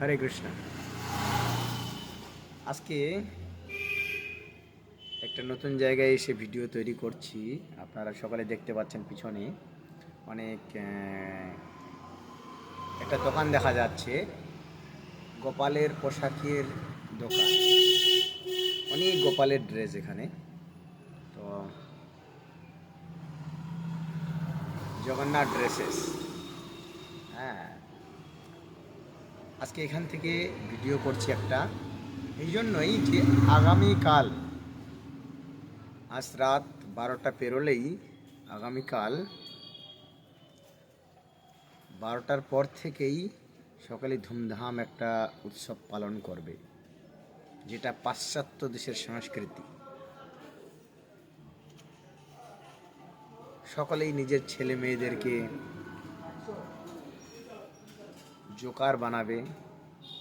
হরে কৃষ্ণ। আজকে একটা নতুন জায়গায় এসে ভিডিও তৈরি করছি। আপনারা সকালে দেখতে পাচ্ছেন পিছনে অনেক একটা দোকান দেখা যাচ্ছে। গোপালের পোশাকের দোকান। অনেক গোপালের ড্রেস এখানে। তো জগন্নাথ ড্রেসেস হ্যাঁ। আজকে এখান থেকে ভিডিও করছি একটা। এই জন্যই যে আগামীকাল, আজ রাত বারোটা পেরোলেই আগামীকাল বারোটার পর থেকেই সকালে ধুমধাম একটা উৎসব পালন করবে, যেটা পাশ্চাত্য দেশের সংস্কৃতি। সকলেই নিজের ছেলে মেয়েদেরকে জোকার বানাবে,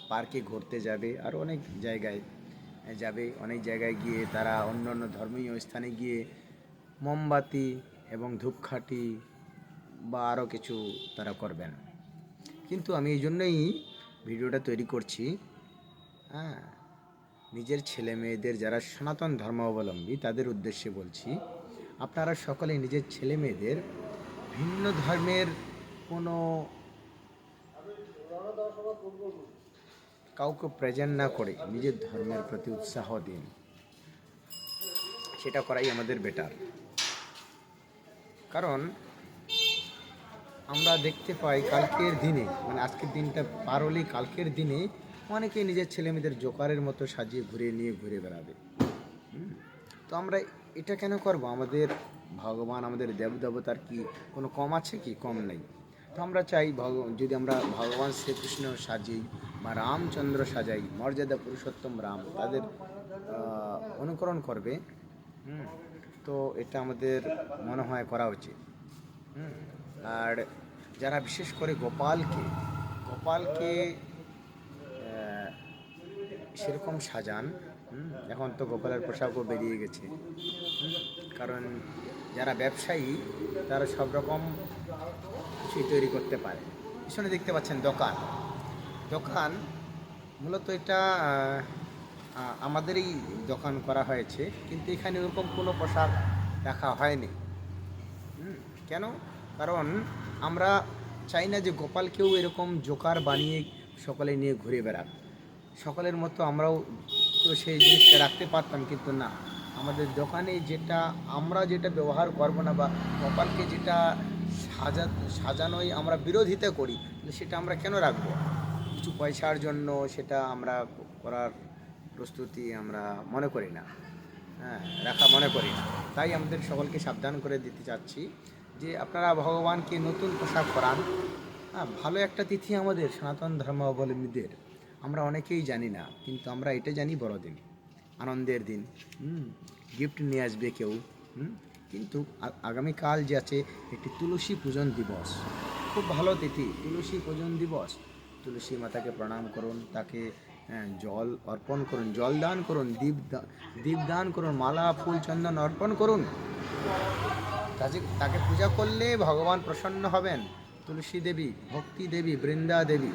পার্কে ঘুরতে যাবে আর অনেক জায়গায় যাবে। অনেক জায়গায় গিয়ে তারা অন্য অন্য ধর্মীয় স্থানে গিয়ে মোমবাতি এবং ধূপকাঠি বা আরও কিছু তারা করবেন। কিন্তু আমি এই জন্যই ভিডিওটা তৈরি করছি হ্যাঁ। নিজের ছেলে মেয়েদের যারা সনাতন ধর্মাবলম্বী তাদের উদ্দেশ্যে বলছি, আপনারা সকলে নিজের ছেলে মেয়েদের ভিন্ন ধর্মের কোনো কাউকে প্রেজেন্ট না করে নিজের ধর্মের প্রতি উৎসাহ দিন। সেটা করাই আমাদের বেটার কারণ আমরা দেখতে পাই কালকের দিনে মানে আজকের দিনটা পার হলেই কালকের দিনে অনেকেই নিজের ছেলে মেয়েদের জোকারের মতো সাজিয়ে ঘুরে নিয়ে ঘুরে বেড়াবে। তো আমরা এটা কেন করব? আমাদের ভগবান, আমাদের দেব দেবতার কি কোনো কম আছে কি? কম নেই। আমরা চাই যদি আমরা ভগবান শ্রীকৃষ্ণ সাজি বা রামচন্দ্র সাজাই মর্যাদা পুরুষোত্তম রাম তাদের অনুকরণ করবে হুম, তো এটা আমাদের মনে হয় করা উচিত হুম, আর যারা বিশেষ করে গোপালকে গোপালকে সেরকম সাজান এখন তো গোপালের পোশাকও বেরিয়ে গেছে। কারণ যারা ব্যবসায়ী, তারা সব রকম কিছুই তৈরি করতে পারে। পিছনে দেখতে পাচ্ছেন দোকান। দোকান মূলত এটা আমাদেরই দোকান করা হয়েছে, কিন্তু এখানে ওরকম কোনো পোশাক রাখা হয়নি। কেন? কারণ আমরা চাই না যে গোপালকেও এরকম জোকার বানিয়ে সকলে নিয়ে ঘুরে বেড়াক। সকলের মতো আমরাও তো সেই জিনিসটা রাখতে পারতাম, কিন্তু না। আমাদের দোকানে যেটা, আমরা যেটা ব্যবহার করব না বা গোপালকে যেটা সাজা, সাজানোই আমরা বিরোধিতা করি সেটা আমরা কেন রাখব? কিছু পয়সার জন্য সেটা আমরা করার প্রস্তুতি আমরা মনে করি না। হ্যাঁ রাখা মনে করি না। তাই আমাদের সকলকে সাবধান করে দিতে চাচ্ছি যে আপনারা ভগবানকে নতুন পোশাক পরান। হ্যাঁ ভালো একটা তিথি আমাদের সনাতন ধর্মাবলম্বীদের। আমরা অনেকেই জানি না কিন্তু আমরা এটা জানি বড়দিন আনন্দের দিন। হুম গিফট নিয়ে আসবে কেউ হুম কিন্তু আগামীকাল যে আছে একটি তুলসী পূজন দিবস। খুব ভালো তিথি তুলসী পূজন দিবস। তুলসী মাতাকে প্রণাম করুন তাকে হ্যাঁ, জল অর্পণ করুন জল দান করুন দীপ দীপ দান করুন মালা ফুল চন্দন অর্পণ করুন। তাকে তাকে পূজা করলে ভগবান প্রসন্ন হবেন। তুলসী দেবী ভক্তি দেবী বৃন্দা দেবী।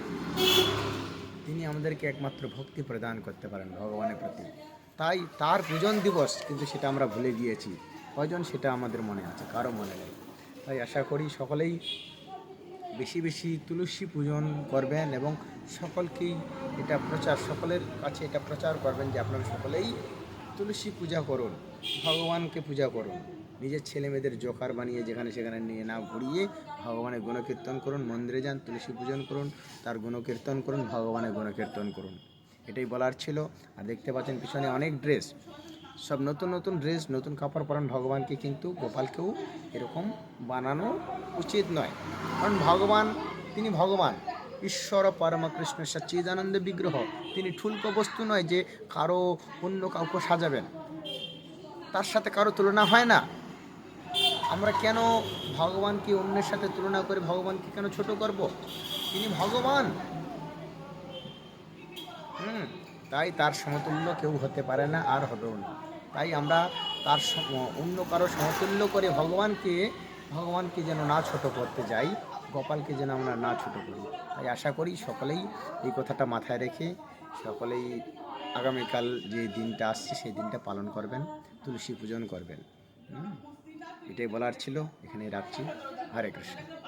তিনি আমাদেরকে একমাত্র ভক্তি প্রদান করতে পারেন ভগবানের প্রতি। তাই তার পূজন দিবস কিন্তু সেটা আমরা ভুলে গিয়েছি। কয়জন সেটা আমাদের মনে আছে? কারও মনে নেই। তাই আশা করি সকলেই বেশি বেশি তুলসী পূজন করবেন এবং সকলকেই এটা প্রচার, সকলের কাছে এটা প্রচার করবেন যে আপনারা সকলেই তুলসী পূজা করুন, ভগবানকে পূজা করুন। নিজের ছেলে মেয়েদের জোকার বানিয়ে যেখানে সেখানে নিয়ে না ঘুরিয়ে ভগবানের গুণকীর্তন করুন, মন্দিরে যান, তুলসী পূজন করুন, তার গুণকীর্তন করুন, ভগবানের গুণকীর্তন করুন। এটাই বলার ছিল। আর দেখতে পাচ্ছেন পিছনে অনেক ড্রেস সব নতুন নতুন ড্রেস নতুন কাপড় পরান ভগবানকে কিন্তু গোপালকেও এরকম বানানো উচিত নয়। কারণ ভগবান, তিনি ভগবান। ঈশ্বর পরমকৃষ্ণ সচ্চিদানন্দ বিগ্রহ। তিনি ঠুলকো বস্তু নয় যে কারও অন্য কাউকে সাজাবেন। তার সাথে কারও তুলনা হয় না। আমরা কেন ভগবানকে অন্যের সাথে তুলনা করে ভগবানকে কেন ছোট করব? তিনি ভগবান। হুম, তাই তার সমতুল্য কেউ হতে পারে না, আর হবেও না। তাই আমরা তার অন্য কারও সমতুল্য করে ভগবানকে ভগবানকে যেন না ছোট করতে যাই, গোপালকে যেন আমরা না ছোটো করি। তাই আশা করি সকলেই এই কথাটা মাথায় রেখে সকলেই আগামীকাল যে দিনটা আসছে, সেই দিনটা পালন করবেন, তুলসী পূজন করবেন। হুম? এটাই বলার ছিল। এখানে রাখছি। হরে কৃষ্ণ।